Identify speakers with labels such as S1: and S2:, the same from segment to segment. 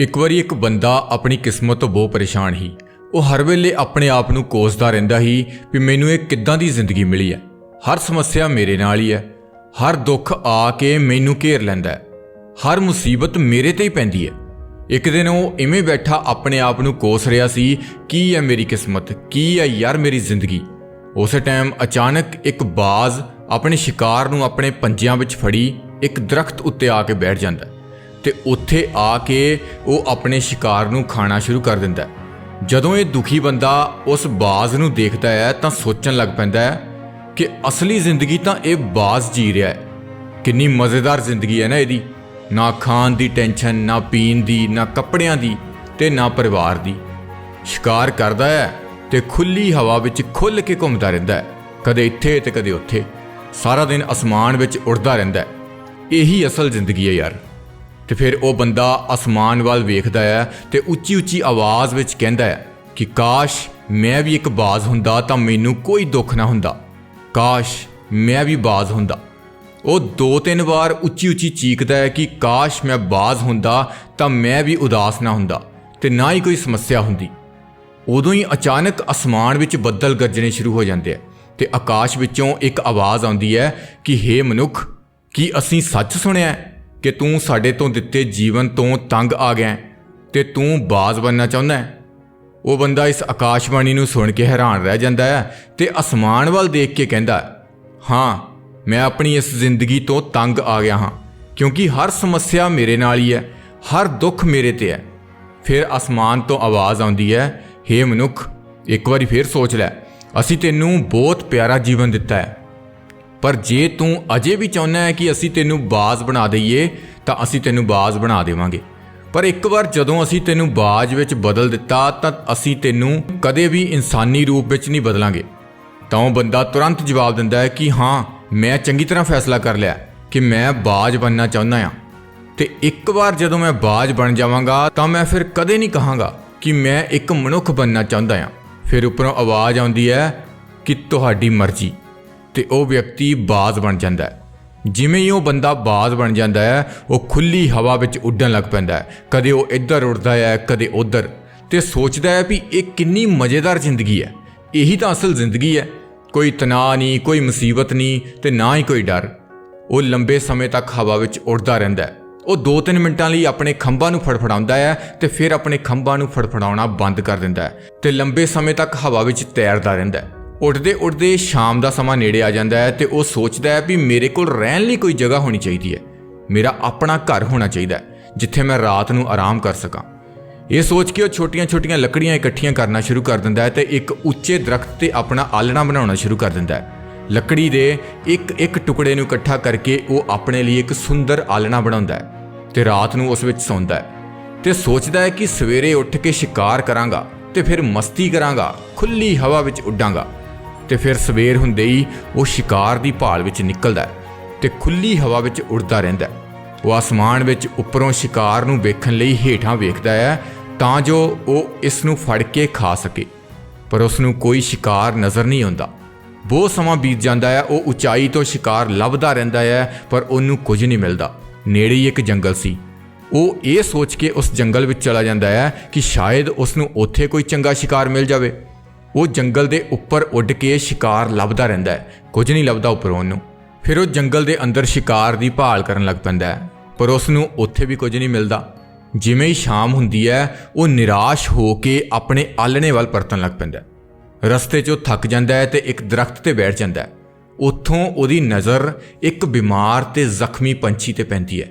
S1: ਇੱਕ ਵਾਰੀ ਇੱਕ ਬੰਦਾ ਆਪਣੀ ਕਿਸਮਤ ਤੋਂ ਬਹੁਤ ਪਰੇਸ਼ਾਨ ਸੀ। ਉਹ ਹਰ ਵੇਲੇ ਆਪਣੇ ਆਪ ਨੂੰ ਕੋਸਦਾ ਰਹਿੰਦਾ ਸੀ ਵੀ ਮੈਨੂੰ ਇਹ ਕਿੱਦਾਂ ਦੀ ਜ਼ਿੰਦਗੀ ਮਿਲੀ ਹੈ। ਹਰ ਸਮੱਸਿਆ ਮੇਰੇ ਨਾਲ ਹੀ ਹੈ। ਹਰ ਦੁੱਖ ਆ ਕੇ ਮੈਨੂੰ ਘੇਰ ਲੈਂਦਾ ਹੈ। ਹਰ ਮੁਸੀਬਤ ਮੇਰੇ ਤੇ ਹੀ ਪੈਂਦੀ ਹੈ। ਇੱਕ ਦਿਨ ਉਹ ਇਵੇਂ ਬੈਠਾ ਆਪਣੇ ਆਪ ਨੂੰ ਕੋਸ ਰਿਹਾ ਸੀ, ਕੀ ਹੈ ਮੇਰੀ ਕਿਸਮਤ? ਕੀ ਹੈ ਯਾਰ ਮੇਰੀ ਜ਼ਿੰਦਗੀ? ਉਸੇ ਟਾਈਮ ਅਚਾਨਕ ਇੱਕ ਬਾਜ਼ ਆਪਣੇ ਸ਼ਿਕਾਰ ਨੂੰ ਆਪਣੇ ਪੰਜਿਆਂ ਵਿੱਚ ਫੜੀ, ਇੱਕ ਦਰਖਤ ਉੱਤੇ ਆ ਕੇ ਬੈਠ ਜਾਂਦਾ। ਹੈ ਤੇ ਉੱਥੇ ਆ ਕੇ ਉਹ ਆਪਣੇ ਸ਼ਿਕਾਰ ਨੂੰ ਖਾਣਾ ਸ਼ੁਰੂ ਕਰ ਦਿੰਦਾ ਹੈ। ਜਦੋਂ ਇਹ ਦੁਖੀ ਬੰਦਾ ਉਸ ਬਾਜ਼ ਨੂੰ ਦੇਖਦਾ ਹੈ ਤਾਂ ਸੋਚਣ ਲੱਗ ਪੈਂਦਾ ਹੈ ਕਿ ਅਸਲੀ ਜ਼ਿੰਦਗੀ ਤਾਂ ਇਹ ਬਾਜ਼ ਜੀ ਰਿਹਾ ਹੈ। ਕਿੰਨੀ ਮਜ਼ੇਦਾਰ ਜ਼ਿੰਦਗੀ ਹੈ ਨਾ ਇਹਦੀ। ਨਾ ਖਾਣ ਦੀ ਟੈਨਸ਼ਨ, ਨਾ ਪੀਣ ਦੀ, ਨਾ ਕੱਪੜਿਆਂ ਦੀ ਤੇ ਨਾ ਪਰਿਵਾਰ ਦੀ। ਸ਼ਿਕਾਰ ਕਰਦਾ ਹੈ ਤੇ ਖੁੱਲੀ ਹਵਾ ਵਿੱਚ ਖੁੱਲ ਕੇ ਘੁੰਮਦਾ ਰਹਿੰਦਾ ਹੈ। ਕਦੇ ਇੱਥੇ ਤੇ ਕਦੇ ਉੱਥੇ। ਸਾਰਾ ਦਿਨ ਅਸਮਾਨ ਵਿੱਚ ਉੜਦਾ ਰਹਿੰਦਾ ਹੈ। ਇਹੀ ਅਸਲ ਜ਼ਿੰਦਗੀ ਹੈ ਯਾਰ। ਤੇ ਫਿਰ ਉਹ ਬੰਦਾ ਅਸਮਾਨ ਵੱਲ ਵੇਖਦਾ ਹੈ ਤੇ ਉੱਚੀ ਉੱਚੀ ਆਵਾਜ਼ ਵਿੱਚ ਕਹਿੰਦਾ ਹੈ ਕਿ, ਕਾਸ਼ ਮੈਂ ਵੀ ਇੱਕ ਬਾਜ਼ ਹੁੰਦਾ ਤਾਂ ਮੈਨੂੰ ਕੋਈ ਦੁੱਖ ਨਾ ਹੁੰਦਾ। ਕਾਸ਼ ਮੈਂ ਵੀ ਬਾਜ਼ ਹੁੰਦਾ। ਉਹ ਦੋ ਤਿੰਨ ਵਾਰ ਉੱਚੀ ਉੱਚੀ ਚੀਕਦਾ ਹੈ ਕਿ, ਕਾਸ਼ ਮੈਂ ਬਾਜ਼ ਹੁੰਦਾ ਤਾਂ ਮੈਂ ਵੀ ਉਦਾਸ ਨਾ ਹੁੰਦਾ ਤੇ ਨਾ ਹੀ ਕੋਈ ਸਮੱਸਿਆ ਹੁੰਦੀ। ਉਦੋਂ ਹੀ ਅਚਾਨਕ ਅਸਮਾਨ ਵਿੱਚ ਬੱਦਲ ਗਰਜਣੇ ਸ਼ੁਰੂ ਹੋ ਜਾਂਦੇ ਆ ਤੇ ਆਕਾਸ਼ ਵਿੱਚੋਂ ਇੱਕ ਆਵਾਜ਼ ਆਉਂਦੀ ਹੈ ਕਿ, ਹੇ ਮਨੁੱਖ, ਕੀ ਅਸੀਂ ਸੱਚ ਸੁਣਿਆ ਹੈ? ਕਿ ਤੂੰ ਸਾਡੇ ਤੋਂ ਦਿੱਤੇ ਜੀਵਨ ਤੋਂ ਤੰਗ ਆ ਗਿਆ ਹੈ ਤੇ ਤੂੰ ਬਾਜ਼ ਬਣਨਾ ਚਾਹੁੰਦਾ ਹੈ। ਉਹ ਬੰਦਾ ਇਸ ਆਕਾਸ਼ਵਾਣੀ ਨੂੰ ਸੁਣ ਕੇ ਹੈਰਾਨ ਰਹਿ ਜਾਂਦਾ ਹੈ ਤੇ ਅਸਮਾਨ ਵੱਲ ਦੇਖ ਕੇ ਕਹਿੰਦਾ ਹਾਂ ਮੈਂ ਆਪਣੀ ਇਸ ਜ਼ਿੰਦਗੀ ਤੋਂ ਤੰਗ ਆ ਗਿਆ ਹਾਂ, ਕਿਉਂਕਿ ਹਰ ਸਮੱਸਿਆ ਮੇਰੇ ਨਾਲ ਹੀ ਹੈ, ਹਰ ਦੁੱਖ ਮੇਰੇ ਤੇ ਹੈ। ਫਿਰ ਅਸਮਾਨ ਤੋਂ ਆਵਾਜ਼ ਆਉਂਦੀ ਹੈ, ਹੇ ਮਨੁੱਖ, ਇੱਕ ਵਾਰੀ ਫੇਰ ਸੋਚ ਲੈ, ਅਸੀਂ ਤੈਨੂੰ ਬਹੁਤ ਪਿਆਰਾ ਜੀਵਨ ਦਿੱਤਾ ਹੈ ਪਰ ਜੇ ਤੂੰ ਅਜੇ ਵੀ ਚਾਹੁੰਦਾ ਹੈ ਕਿ ਅਸੀਂ ਤੈਨੂੰ ਬਾਜ਼ ਬਣਾ ਦਈਏ, ਤਾਂ ਅਸੀਂ ਤੈਨੂੰ ਬਾਜ਼ ਬਣਾ ਦੇਵਾਂਗੇ। ਪਰ ਇੱਕ ਵਾਰ ਜਦੋਂ ਅਸੀਂ ਤੈਨੂੰ ਬਾਜ਼ ਵਿੱਚ ਬਦਲ ਦਿੱਤਾ, ਤਾਂ ਅਸੀਂ ਤੈਨੂੰ ਕਦੇ ਵੀ ਇਨਸਾਨੀ ਰੂਪ ਵਿੱਚ ਨਹੀਂ ਬਦਲਾਂਗੇ। ਤਾਂ ਉਹ ਬੰਦਾ ਤੁਰੰਤ ਜਵਾਬ ਦਿੰਦਾ ਹੈ ਕਿ ਹਾਂ, ਮੈਂ ਚੰਗੀ ਤਰ੍ਹਾਂ ਫੈਸਲਾ ਕਰ ਲਿਆ ਕਿ ਮੈਂ ਬਾਜ਼ ਬਣਨਾ ਚਾਹੁੰਦਾ ਹਾਂ। ਤੇ ਇੱਕ ਵਾਰ ਜਦੋਂ ਮੈਂ ਬਾਜ਼ ਬਣ ਜਾਵਾਂਗਾ, ਤਾਂ ਮੈਂ ਫਿਰ ਕਦੇ ਨਹੀਂ ਕਹਾਂਗਾ ਕਿ ਮੈਂ ਇੱਕ ਮਨੁੱਖ ਬਣਨਾ ਚਾਹੁੰਦਾ ਹਾਂ। ਫਿਰ ਉੱਪਰੋਂ ਆਵਾਜ਼ ਆਉਂਦੀ ਹੈ ਕਿ ਤੁਹਾਡੀ ਮਰਜ਼ੀ। ਤੇ ਉਹ ਵਿਅਕਤੀ ਬਾਜ਼ ਬਣ ਜਾਂਦਾ ਹੈ। ਜਿਵੇਂ ਹੀ ਉਹ ਬੰਦਾ ਬਾਜ਼ ਬਣ ਜਾਂਦਾ ਹੈ, ਉਹ ਖੁੱਲੀ ਹਵਾ ਵਿੱਚ ਉੱਡਣ ਲੱਗ ਪੈਂਦਾ ਹੈ। ਕਦੇ ਉਹ ਇੱਧਰ ਉੱਡਦਾ ਹੈ, ਕਦੇ ਉੱਧਰ। ਤੇ ਸੋਚਦਾ ਹੈ ਵੀ ਇਹ ਕਿੰਨੀ ਮਜ਼ੇਦਾਰ ਜ਼ਿੰਦਗੀ ਹੈ। ਇਹੀ ਤਾਂ ਅਸਲ ਜ਼ਿੰਦਗੀ ਹੈ। ਕੋਈ ਤਣਾਅ ਨਹੀਂ, ਕੋਈ ਮੁਸੀਬਤ ਨਹੀਂ ਤੇ ਨਾ ਹੀ ਕੋਈ ਡਰ। ਉਹ ਲੰਬੇ ਸਮੇਂ ਤੱਕ ਹਵਾ ਵਿੱਚ ਉੱਡਦਾ ਰਹਿੰਦਾ ਹੈ। ਉਹ 2-3 ਮਿੰਟਾਂ ਲਈ ਆਪਣੇ ਖੰਭਾਂ ਨੂੰ ਫੜਫੜਾਉਂਦਾ ਹੈ ਤੇ ਫਿਰ ਆਪਣੇ ਖੰਭਾਂ ਨੂੰ ਫੜਫੜਾਉਣਾ ਬੰਦ ਕਰ ਦਿੰਦਾ ਹੈ ਤੇ ਲੰਬੇ ਸਮੇਂ ਤੱਕ ਹਵਾ ਵਿੱਚ ਤੈਰਦਾ ਰਹਿੰਦਾ ਹੈ। ਉੱਠਦੇ ਉੱਠਦੇ ਸ਼ਾਮ ਦਾ ਸਮਾਂ ਨੇੜੇ ਆ ਜਾਂਦਾ ਹੈ ਤੇ ਉਹ ਸੋਚਦਾ ਹੈ ਵੀ ਮੇਰੇ ਕੋਲ ਰਹਿਣ ਲਈ ਕੋਈ ਜਗ੍ਹਾ ਹੋਣੀ ਚਾਹੀਦੀ ਹੈ। ਮੇਰਾ ਆਪਣਾ ਘਰ ਹੋਣਾ ਚਾਹੀਦਾ ਹੈ, ਜਿੱਥੇ ਮੈਂ ਰਾਤ ਨੂੰ ਆਰਾਮ ਕਰ ਸਕਾਂ। ਇਹ ਸੋਚ ਕੇ ਉਹ ਛੋਟੀਆਂ-ਛੋਟੀਆਂ ਲੱਕੜੀਆਂ ਇਕੱਠੀਆਂ ਕਰਨਾ ਸ਼ੁਰੂ ਕਰ ਦਿੰਦਾ ਹੈ ਤੇ ਇੱਕ ਉੱਚੇ ਦਰਖਤ ਤੇ ਆਪਣਾ ਆਲਣਾ ਬਣਾਉਣਾ ਸ਼ੁਰੂ ਕਰ ਦਿੰਦਾ ਹੈ। ਲੱਕੜੀ ਦੇ ਇੱਕ ਇੱਕ ਟੁਕੜੇ ਨੂੰ ਇਕੱਠਾ ਕਰਕੇ ਉਹ ਆਪਣੇ ਲਈ ਇੱਕ ਸੁੰਦਰ ਆਲਣਾ ਬਣਾਉਂਦਾ ਹੈ ਤੇ ਰਾਤ ਨੂੰ ਉਸ ਵਿੱਚ ਸੌਂਦਾ ਹੈ ਤੇ ਸੋਚਦਾ ਹੈ ਕਿ ਸਵੇਰੇ ਉੱਠ ਕੇ ਸ਼ਿਕਾਰ ਕਰਾਂਗਾ ਤੇ ਫਿਰ ਮਸਤੀ ਕਰਾਂਗਾ ਖੁੱਲੀ ਹਵਾ ਵਿੱਚ ਉੱਡਾਂਗਾ। ਤੇ ਫਿਰ ਸਵੇਰ ਹੁੰਦੇ ਹੀ ਉਹ ਸ਼ਿਕਾਰ ਦੀ ਭਾਲ ਵਿੱਚ ਨਿਕਲਦਾ ਹੈ ਤੇ ਖੁੱਲੀ ਹਵਾ ਵਿੱਚ ਉੱਡਦਾ ਰਹਿੰਦਾ ਉਹ ਆਸਮਾਨ ਵਿੱਚ ਉੱਪਰੋਂ ਸ਼ਿਕਾਰ ਨੂੰ ਵੇਖਣ ਲਈ ਹੇਠਾਂ ਵੇਖਦਾ ਹੈ ਤਾਂ ਜੋ ਉਹ ਇਸ ਨੂੰ ਫੜ ਕੇ ਖਾ ਸਕੇ। ਪਰ ਉਸ ਨੂੰ ਕੋਈ ਸ਼ਿਕਾਰ ਨਜ਼ਰ ਨਹੀਂ ਆਉਂਦਾ। ਬਹੁਤ ਸਮਾਂ ਬੀਤ ਜਾਂਦਾ ਹੈ, ਉਹ ਉਚਾਈ ਤੋਂ ਸ਼ਿਕਾਰ ਲੱਭਦਾ ਰਹਿੰਦਾ ਹੈ, ਪਰ ਉਹਨੂੰ ਕੁਝ ਨਹੀਂ ਮਿਲਦਾ। ਨੇੜੇ ਹੀ ਇੱਕ ਜੰਗਲ ਸੀ। ਉਹ ਇਹ ਸੋਚ ਕੇ ਉਸ ਜੰਗਲ ਵਿੱਚ ਚਲਾ ਜਾਂਦਾ ਹੈ ਕਿ ਸ਼ਾਇਦ ਉਸ ਨੂੰ ਉੱਥੇ ਕੋਈ ਚੰਗਾ ਸ਼ਿਕਾਰ ਮਿਲ ਜਾਵੇ। ਉਹ ਜੰਗਲ ਦੇ ਉੱਪਰ ਉੱਡ ਕੇ ਸ਼ਿਕਾਰ ਲੱਭਦਾ ਰਹਿੰਦਾ ਹੈ। ਕੁਝ ਨਹੀਂ ਲੱਭਦਾ ਉੱਪਰੋਂ ਉਹਨੂੰ। ਫਿਰ ਉਹ ਜੰਗਲ ਦੇ ਅੰਦਰ ਸ਼ਿਕਾਰ ਦੀ ਭਾਲ ਕਰਨ ਲੱਗ ਪੈਂਦਾ ਹੈ। ਪਰ ਉਸ ਨੂੰ ਉੱਥੇ ਵੀ ਕੁਝ ਨਹੀਂ ਮਿਲਦਾ। ਜਿਵੇਂ ਹੀ ਸ਼ਾਮ ਹੁੰਦੀ ਹੈ, ਉਹ ਨਿਰਾਸ਼ ਹੋ ਕੇ ਆਪਣੇ ਆਲਣੇ ਵੱਲ ਪਰਤਣ ਲੱਗ ਪੈਂਦਾ ਰਸਤੇ 'ਚ ਉਹ ਥੱਕ ਜਾਂਦਾ ਹੈ ਤੇ ਇੱਕ ਦਰਖਤ ਤੇ ਬੈਠ ਜਾਂਦਾ ਹੈ। ਉੱਥੋਂ ਉਹਦੀ ਨਜ਼ਰ ਇੱਕ ਬਿਮਾਰ ਤੇ ਜ਼ਖਮੀ ਪੰਛੀ ਤੇ ਪੈਂਦੀ ਹੈ।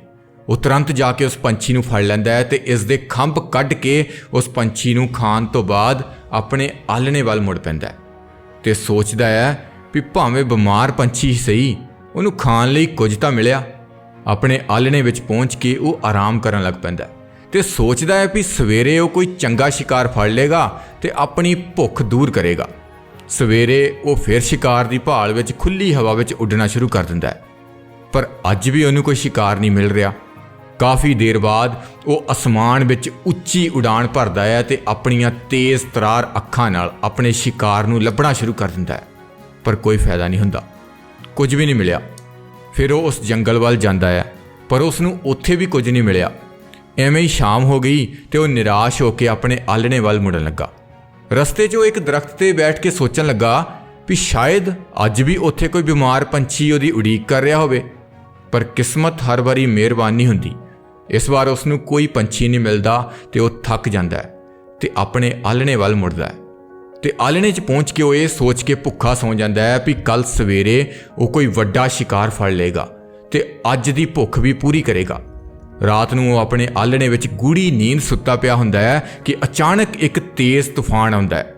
S1: ਉਹ ਤੁਰੰਤ ਜਾ ਕੇ ਉਸ ਪੰਛੀ ਨੂੰ ਫੜ ਲੈਂਦਾ ਹੈ ਤੇ ਇਸ ਦੇ ਖੰਭ ਕੱਢ ਕੇ ਉਸ ਪੰਛੀ ਨੂੰ ਖਾਣ ਤੋਂ ਬਾਅਦ ਆਪਣੇ ਆਲਣੇ ਵੱਲ ਮੁੜ ਪੈਂਦਾ ਹੈ ਤੇ ਸੋਚਦਾ ਹੈ ਵੀ ਭਾਵੇਂ ਬਿਮਾਰ ਪੰਛੀ ਹੀ ਸਹੀ, ਉਹਨੂੰ ਖਾਣ ਲਈ ਕੁਝ ਤਾਂ ਮਿਲਿਆ। ਆਪਣੇ ਆਲਣੇ ਵਿੱਚ ਪਹੁੰਚ ਕੇ ਉਹ ਆਰਾਮ ਕਰਨ ਲੱਗ ਪੈਂਦਾ ਹੈ ਤੇ ਸੋਚਦਾ ਹੈ ਵੀ ਸਵੇਰੇ ਉਹ ਕੋਈ ਚੰਗਾ ਸ਼ਿਕਾਰ ਫੜ ਲੇਗਾ ਤੇ ਆਪਣੀ ਭੁੱਖ ਦੂਰ ਕਰੇਗਾ। ਸਵੇਰੇ ਉਹ ਫਿਰ ਸ਼ਿਕਾਰ ਦੀ ਭਾਲ ਵਿੱਚ ਖੁੱਲੀ ਹਵਾ ਵਿੱਚ ਉੱਡਣਾ ਸ਼ੁਰੂ ਕਰ ਦਿੰਦਾ ਹੈ। ਪਰ ਅੱਜ ਵੀ ਉਹਨੂੰ ਕੋਈ ਸ਼ਿਕਾਰ ਨਹੀਂ ਮਿਲ ਰਿਹਾ। ਕਾਫੀ ਦੇਰ ਬਾਅਦ ਉਹ ਅਸਮਾਨ ਵਿੱਚ ਉੱਚੀ ਉਡਾਨ ਭਰਦਾ ਹੈ ਤੇ ਆਪਣੀਆਂ ਤੇਜ਼ ਤਰਾਰ ਅੱਖਾਂ ਨਾਲ ਆਪਣੇ ਸ਼ਿਕਾਰ ਨੂੰ ਲੱਭਣਾ ਸ਼ੁਰੂ ਕਰ ਦਿੰਦਾ ਹੈ, ਪਰ ਕੋਈ ਫਾਇਦਾ ਨਹੀਂ ਹੁੰਦਾ। ਕੁਝ ਵੀ ਨਹੀਂ ਮਿਲਿਆ। ਫਿਰ ਉਹ ਉਸ ਜੰਗਲ ਵੱਲ ਜਾਂਦਾ ਹੈ, ਪਰ ਉਸ ਨੂੰ ਉੱਥੇ ਵੀ ਕੁਝ ਨਹੀਂ ਮਿਲਿਆ। ਐਵੇਂ ਹੀ ਸ਼ਾਮ ਹੋ ਗਈ ਤੇ ਉਹ ਨਿਰਾਸ਼ ਹੋ ਕੇ ਆਪਣੇ ਆਲਣੇ ਵੱਲ ਮੁੜਨ ਲੱਗਾ। ਰਸਤੇ 'ਚ ਉਹ ਇੱਕ ਦਰਖਤ ਤੇ ਬੈਠ ਕੇ ਸੋਚਣ ਲੱਗਾ ਵੀ ਸ਼ਾਇਦ ਅੱਜ ਵੀ ਉੱਥੇ ਕੋਈ ਬਿਮਾਰ ਪੰਛੀ ਉਹਦੀ ਉਡੀਕ ਕਰ ਰਿਹਾ ਹੋਵੇ, ਪਰ ਕਿਸਮਤ ਹਰ ਵਾਰੀ ਮਿਹਰਬਾਨੀ ਹੁੰਦੀ। ਇਸ ਵਾਰ ਉਸ ਨੂੰ ਕੋਈ ਪੰਛੀ ਨਹੀਂ ਮਿਲਦਾ ਤੇ ਉਹ ਥੱਕ ਜਾਂਦਾ ਹੈ ਤੇ ਆਪਣੇ ਆਲਣੇ ਵੱਲ ਮੁੜਦਾ ਹੈ। ਤੇ ਆਲਣੇ 'ਚ ਪਹੁੰਚ ਕੇ ਉਹ ਇਹ ਸੋਚ ਕੇ ਭੁੱਖਾ ਸੌਂ ਜਾਂਦਾ ਹੈ ਵੀ ਕੱਲ ਸਵੇਰੇ ਉਹ ਕੋਈ ਵੱਡਾ ਸ਼ਿਕਾਰ ਫੜ ਲਏਗਾ ਤੇ ਅੱਜ ਦੀ ਭੁੱਖ ਵੀ ਪੂਰੀ ਕਰੇਗਾ। ਰਾਤ ਨੂੰ ਉਹ ਆਪਣੇ ਆਲਣੇ ਵਿੱਚ ਗੂੜੀ ਨੀਂਦ ਸੁੱਤਾ ਪਿਆ ਹੁੰਦਾ ਹੈ ਕਿ ਅਚਾਨਕ ਇੱਕ ਤੇਜ਼ ਤੂਫਾਨ ਆਉਂਦਾ ਹੈ।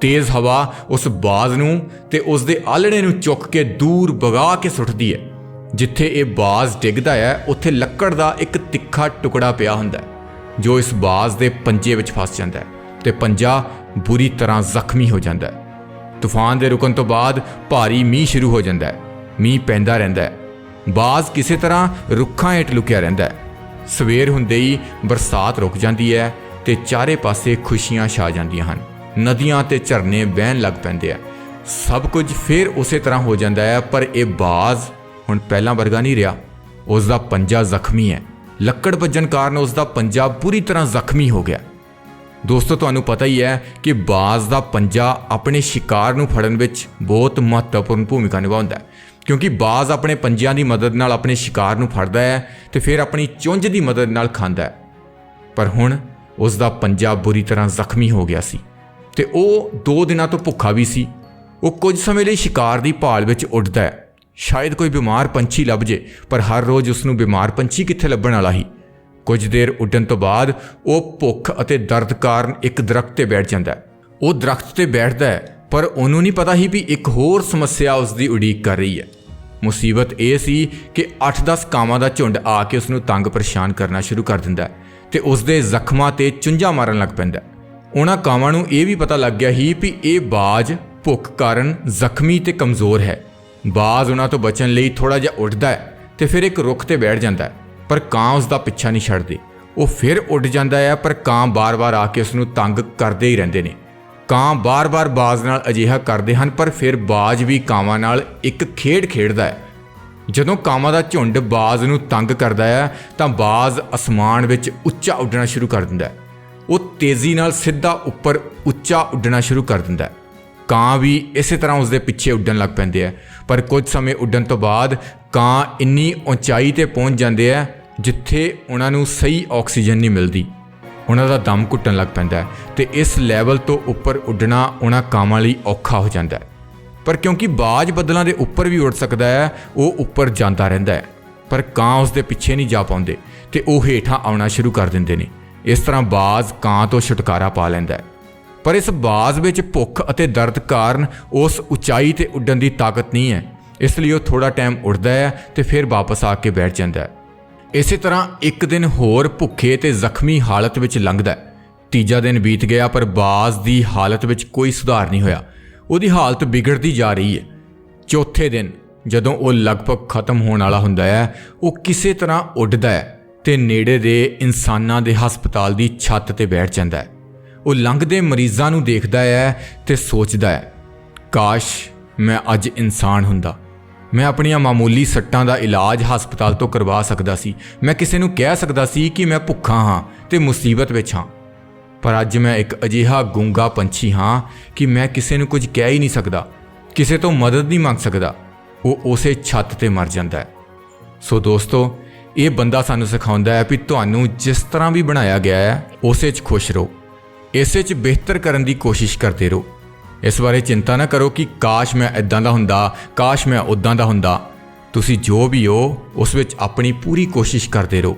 S1: ਤੇਜ਼ ਹਵਾ ਉਸ ਬਾਜ਼ ਨੂੰ ਤੇ ਉਸ ਦੇ ਆਲਣੇ ਨੂੰ ਚੁੱਕ ਕੇ ਦੂਰ ਭਗਾ ਕੇ ਸੁੱਟਦੀ ਹੈ। ਜਿੱਥੇ ਇਹ ਬਾਜ਼ ਡਿੱਗਦਾ ਹੈ, ਉੱਥੇ ਲੱਕੜ ਦਾ ਇੱਕ ਤਿੱਖਾ ਟੁਕੜਾ ਪਿਆ ਹੁੰਦਾ ਹੈ, ਜੋ ਇਸ ਬਾਜ਼ ਦੇ ਪੰਜੇ ਵਿੱਚ ਫਸ ਜਾਂਦਾ ਹੈ ਤੇ ਪੰਜਾ ਬੁਰੀ ਤਰ੍ਹਾਂ ਜ਼ਖਮੀ ਹੋ ਜਾਂਦਾ ਹੈ। ਤੂਫਾਨ ਦੇ ਰੁਕਣ ਤੋਂ ਬਾਅਦ ਭਾਰੀ ਮੀਂਹ ਸ਼ੁਰੂ ਹੋ ਜਾਂਦਾ ਹੈ, ਮੀਂਹ ਪੈਂਦਾ ਰਹਿੰਦਾ ਹੈ। ਬਾਜ਼ ਕਿਸੇ ਤਰ੍ਹਾਂ ਰੁੱਖਾਂ ਹੇਠ ਲੁਕਿਆ ਰਹਿੰਦਾ ਹੈ। ਸਵੇਰ ਹੁੰਦੇ ਹੀ ਬਰਸਾਤ ਰੁਕ ਜਾਂਦੀ ਹੈ ਤੇ ਚਾਰੇ ਪਾਸੇ ਖੁਸ਼ੀਆਂ ਛਾ ਜਾਂਦੀਆਂ ਹਨ। ਨਦੀਆਂ ਤੇ ਝਰਨੇ ਵਹਿਣ ਲੱਗ ਪੈਂਦੇ ਆ ਸਭ ਕੁਝ ਫੇਰ ਉਸੇ ਤਰ੍ਹਾਂ ਹੋ ਜਾਂਦਾ ਹੈ, ਪਰ ਇਹ ਬਾਜ਼ ਹੁਣ ਪਹਿਲਾਂ ਵਰਗਾ ਨਹੀਂ ਰਿਹਾ। ਉਸ ਦਾ ਪੰਜਾ ਜ਼ਖਮੀ ਹੈ। ਲੱਕੜ ਵੱਜਣ ਕਾਰਨ ਉਸ ਦਾ ਪੰਜਾ ਪੂਰੀ ਤਰ੍ਹਾਂ ਜ਼ਖਮੀ ਹੋ ਗਿਆ। ਦੋਸਤੋ, ਤੁਹਾਨੂੰ ਪਤਾ ਹੀ ਹੈ ਕਿ ਬਾਜ਼ ਦਾ ਪੰਜਾ ਆਪਣੇ ਸ਼ਿਕਾਰ ਨੂੰ ਫੜਨ ਵਿੱਚ ਬਹੁਤ ਮਹੱਤਵਪੂਰਨ ਭੂਮਿਕਾ ਨਿਭਾਉਂਦਾ ਹੈ। ਕਿਉਂਕਿ ਬਾਜ਼ ਆਪਣੇ ਪੰਜਿਆਂ ਦੀ ਮਦਦ ਨਾਲ ਆਪਣੇ ਸ਼ਿਕਾਰ ਨੂੰ ਫੜਦਾ ਹੈ ਤੇ ਫਿਰ ਆਪਣੀ ਚੁੰਝ ਦੀ ਮਦਦ ਨਾਲ ਖਾਂਦਾ ਹੈ। ਪਰ ਹੁਣ ਉਸ ਦਾ ਪੰਜਾ ਬੁਰੀ ਤਰ੍ਹਾਂ ਜ਼ਖਮੀ ਹੋ ਗਿਆ ਸੀ ਤੇ ਉਹ 2 ਦਿਨਾਂ ਤੋਂ ਭੁੱਖਾ ਵੀ ਸੀ। ਉਹ ਕੁਝ ਸਮੇਂ ਲਈ ਸ਼ਿਕਾਰ ਦੀ ਭਾਲ ਵਿੱਚ ਉੱਡਦਾ ਹੈ। ਸ਼ਾਇਦ ਕੋਈ ਬਿਮਾਰ ਪੰਛੀ ਲੱਭ ਜੇ, ਪਰ ਹਰ ਰੋਜ਼ ਉਸ ਨੂੰ ਬਿਮਾਰ ਪੰਛੀ ਕਿੱਥੇ ਲੱਭਣ ਵਾਲਾ ਹੀ? ਕੁਝ ਦੇਰ ਉੱਡਣ ਤੋਂ ਬਾਅਦ ਉਹ ਭੁੱਖ ਅਤੇ ਦਰਦ ਕਾਰਨ ਇੱਕ ਦਰਖਤ ਤੇ ਬੈਠ ਜਾਂਦਾ ਹੈ। ਉਹ ਦਰਖਤ ਤੇ ਬੈਠਦਾ ਹੈ, ਪਰ ਉਹਨੂੰ ਨਹੀਂ ਪਤਾ ਹੀ ਵੀ ਇੱਕ ਹੋਰ ਸਮੱਸਿਆ ਉਸ ਦੀ ਉਡੀਕ ਕਰ ਰਹੀ ਹੈ। ਮੁਸੀਬਤ ਇਹ ਸੀ ਕਿ 8-10 ਕਾਵਾਂ ਦਾ ਝੁੰਡ ਆ ਕੇ ਉਸ ਨੂੰ ਤੰਗ ਪਰੇਸ਼ਾਨ ਕਰਨਾ ਸ਼ੁਰੂ ਕਰ ਦਿੰਦਾ ਹੈ ਤੇ ਉਸ ਦੇ ਜ਼ਖਮਾਂ ਤੇ ਚੁੰਝਾ ਮਾਰਨ ਲੱਗ ਪੈਂਦਾ ਉਹਨਾਂ ਕਾਵਾਂ ਨੂੰ ਇਹ ਵੀ ਪਤਾ ਲੱਗ ਗਿਆ ਸੀ ਵੀ ਇਹ ਬਾਜ ਭੁੱਖ ਕਾਰਨ ਜ਼ਖਮੀ ਤੇ ਕਮਜ਼ੋਰ ਹੈ। ਬਾਜ਼ ਉਹਨਾਂ ਤੋਂ ਬਚਣ ਲਈ ਥੋੜਾ ਜਿਹਾ ਉੱਡਦਾ ਹੈ ਤੇ ਫਿਰ ਇੱਕ ਰੁੱਖ ਤੇ ਬੈਠ ਜਾਂਦਾ ਹੈ, ਪਰ ਕਾਂ ਉਸ ਦਾ ਪਿੱਛਾ ਨਹੀਂ ਛੱਡਦੇ। ਉਹ ਫਿਰ ਉੱਡ ਜਾਂਦਾ ਹੈ, ਪਰ ਕਾਂ ਬਾਰ-ਬਾਰ ਆ ਕੇ ਉਸ ਨੂੰ ਤੰਗ ਕਰਦੇ ਹੀ ਰਹਿੰਦੇ ਨੇ। ਕਾਂ ਬਾਰ-ਬਾਰ ਬਾਜ਼ ਨਾਲ ਅਜਿਹਾ ਕਰਦੇ ਹਨ, ਪਰ ਫਿਰ ਬਾਜ਼ ਵੀ ਕਾਵਾਂ ਨਾਲ ਇੱਕ ਖੇਡ ਖੇਡਦਾ ਹੈ। ਜਦੋਂ ਕਾਵਾਂ ਦਾ ਝੁੰਡ ਬਾਜ਼ ਨੂੰ ਤੰਗ ਕਰਦਾ ਹੈ, ਤਾਂ ਬਾਜ਼ ਅਸਮਾਨ ਵਿੱਚ ਉੱਚਾ ਉੱਡਣਾ ਸ਼ੁਰੂ ਕਰ ਦਿੰਦਾ ਹੈ। ਉਹ ਤੇਜ਼ੀ ਨਾਲ ਸਿੱਧਾ ਉੱਪਰ ਉੱਚਾ ਉੱਡਣਾ ਸ਼ੁਰੂ ਕਰ ਦਿੰਦਾ ਹੈ। ਕਾਂ ਵੀ ਇਸੇ ਤਰ੍ਹਾਂ ਉਸ ਦੇ ਪਿੱਛੇ ਉੱਡਣ ਲੱਗ ਪੈਂਦੇ ਆ। ਪਰ ਕੁਝ ਸਮੇਂ ਉੱਡਣ ਤੋਂ ਬਾਅਦ ਕਾਂ ਇੰਨੀ ਉਚਾਈ ਤੇ ਪਹੁੰਚ ਜਾਂਦੇ ਆ ਜਿੱਥੇ ਉਹਨਾਂ ਨੂੰ ਸਹੀ ਆਕਸੀਜਨ ਨਹੀਂ ਮਿਲਦੀ। ਉਹਨਾਂ ਦਾ ਦਮ ਘੁੱਟਣ ਲੱਗ ਪੈਂਦਾ ਹੈ ਤੇ ਇਸ ਲੈਵਲ ਤੋਂ ਉੱਪਰ ਉੱਡਣਾ ਉਹਨਾਂ ਕਾਮਾਂ ਲਈ ਔਖਾ ਹੋ ਜਾਂਦਾ ਹੈ। ਪਰ ਕਿਉਂਕਿ ਬਾਜ ਬੱਦਲਾਂ ਦੇ ਉੱਪਰ ਵੀ ਉੱਡ ਸਕਦਾ ਹੈ, ਉਹ ਉੱਪਰ ਜਾਂਦਾ ਰਹਿੰਦਾ ਹੈ। ਪਰ ਕਾਂ ਉਸ ਦੇ ਪਿੱਛੇ ਨਹੀਂ ਜਾ ਪਾਉਂਦੇ ਤੇ ਉਹ ਹੇਠਾਂ ਆਉਣਾ ਸ਼ੁਰੂ ਕਰ ਦਿੰਦੇ ਨੇ। ਇਸ ਤਰ੍ਹਾਂ ਬਾਜ਼ ਕਾਂ ਤੋਂ ਛੁਟਕਾਰਾ ਪਾ ਲੈਂਦਾ ਹੈ। ਪਰ ਇਸ ਬਾਜ਼ ਵਿੱਚ ਭੁੱਖ ਅਤੇ ਦਰਦ ਕਾਰਨ ਉਸ ਉਚਾਈ ਤੇ ਉੱਡਣ ਦੀ ਤਾਕਤ ਨਹੀਂ ਹੈ। ਇਸ ਲਈ ਉਹ ਥੋੜਾ ਟਾਈਮ ਉੱਡਦਾ ਹੈ ਤੇ ਫਿਰ ਵਾਪਸ ਆ ਕੇ ਬੈਠ ਜਾਂਦਾ ਹੈ। ਇਸੇ ਤਰ੍ਹਾਂ ਇੱਕ ਦਿਨ ਹੋਰ ਭੁੱਖੇ ਤੇ ਜ਼ਖਮੀ ਹਾਲਤ ਵਿੱਚ ਲੰਘਦਾ ਹੈ। ਤੀਜਾ ਦਿਨ ਬੀਤ ਗਿਆ, ਪਰ ਬਾਜ਼ ਦੀ ਹਾਲਤ ਵਿੱਚ ਕੋਈ ਸੁਧਾਰ ਨਹੀਂ ਹੋਇਆ। ਉਹਦੀ ਹਾਲਤ ਵਿਗੜਦੀ ਜਾ ਰਹੀ ਹੈ। ਚੌਥੇ ਦਿਨ ਜਦੋਂ ਉਹ ਲਗਭਗ ਖਤਮ ਹੋਣ ਵਾਲਾ ਹੁੰਦਾ ਹੈ, ਉਹ ਕਿਸੇ ਤਰ੍ਹਾਂ ਉੱਡਦਾ ਹੈ ਤੇ ਨੇੜੇ ਦੇ ਇਨਸਾਨਾਂ ਦੇ ਹਸਪਤਾਲ ਦੀ ਛੱਤ ਤੇ ਬੈਠ ਜਾਂਦਾ ਹੈ। ਉਹ ਲੰਘਦੇ ਮਰੀਜ਼ਾਂ ਨੂੰ ਦੇਖਦਾ ਹੈ ਤੇ ਸੋਚਦਾ ਹੈ, ਕਾਸ਼ ਮੈਂ ਅੱਜ ਇਨਸਾਨ ਹੁੰਦਾ। ਮੈਂ ਆਪਣੀਆਂ ਮਾਮੂਲੀ ਸੱਟਾਂ ਦਾ ਇਲਾਜ ਹਸਪਤਾਲ ਤੋਂ ਕਰਵਾ ਸਕਦਾ ਸੀ। ਮੈਂ ਕਿਸੇ ਨੂੰ ਕਹਿ ਸਕਦਾ ਸੀ ਕਿ ਮੈਂ ਭੁੱਖਾ ਹਾਂ ਤੇ ਮੁਸੀਬਤ ਵਿੱਚ ਹਾਂ। ਪਰ ਅੱਜ ਮੈਂ ਇੱਕ ਅਜਿਹਾ ਗੁੰਗਾ ਪੰਛੀ ਹਾਂ ਕਿ ਮੈਂ ਕਿਸੇ ਨੂੰ ਕੁਝ ਕਹਿ ਹੀ ਨਹੀਂ ਸਕਦਾ, ਕਿਸੇ ਤੋਂ ਮਦਦ ਨਹੀਂ ਮੰਗ ਸਕਦਾ। ਉਹ ਉਸੇ ਛੱਤ ਤੇ ਮਰ ਜਾਂਦਾ ਹੈ। ਸੋ ਦੋਸਤੋ, ਇਹ ਬੰਦਾ ਸਾਨੂੰ ਸਿਖਾਉਂਦਾ ਹੈ ਕਿ ਤੁਹਾਨੂੰ ਜਿਸ ਤਰ੍ਹਾਂ ਵੀ ਬਣਾਇਆ ਗਿਆ ਹੈ, ਉਸੇ 'ਚ ਖੁਸ਼ ਰਹੋ। ਇਸੇ 'ਚ ਬਿਹਤਰ ਕਰਨ ਦੀ ਕੋਸ਼ਿਸ਼ ਕਰਦੇ ਰਹੋ। ਇਸ ਬਾਰੇ ਚਿੰਤਾ ਨਾ ਕਰੋ ਕਿ ਕਾਸ਼ ਮੈਂ ਇਦਾਂ ਦਾ ਹੁੰਦਾ, ਕਾਸ਼ ਮੈਂ ਉਦਾਂ ਦਾ ਹੁੰਦਾ। ਤੁਸੀਂ ਜੋ ਵੀ ਹੋ, ਉਸ ਵਿੱਚ ਆਪਣੀ ਪੂਰੀ ਕੋਸ਼ਿਸ਼ ਕਰਦੇ ਰਹੋ।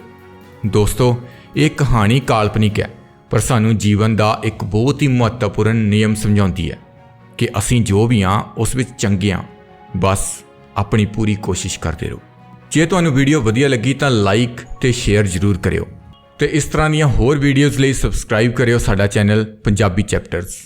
S1: ਦੋਸਤੋ, ਇਹ ਕਹਾਣੀ ਕਾਲਪਨਿਕ ਹੈ, ਪਰ ਸਾਨੂੰ ਜੀਵਨ ਦਾ ਇੱਕ ਬਹੁਤ ਹੀ ਮਹੱਤਵਪੂਰਨ ਨਿਯਮ ਸਮਝਾਉਂਦੀ ਹੈ ਕਿ ਅਸੀਂ ਜੋ ਵੀ ਹਾਂ, ਉਸ ਵਿੱਚ ਚੰਗੇ ਹਾਂ। ਬਸ ਆਪਣੀ ਪੂਰੀ ਕੋਸ਼ਿਸ਼ ਕਰਦੇ ਰਹੋ। ਜੇ ਤੁਹਾਨੂੰ ਵੀਡੀਓ ਵਧੀਆ ਲੱਗੀ ਤਾਂ ਲਾਈਕ ਤੇ ਸ਼ੇਅਰ ਜ਼ਰੂਰ ਕਰਿਓ। ਤੇ ਇਸ ਤਰ੍ਹਾਂ ਦੀਆਂ ਹੋਰ ਵੀਡੀਓਜ਼ ਲਈ ਸਬਸਕ੍ਰਾਈਬ ਕਰਿਓ ਸਾਡਾ ਚੈਨਲ ਪੰਜਾਬੀ ਚੈਪਟਰਸ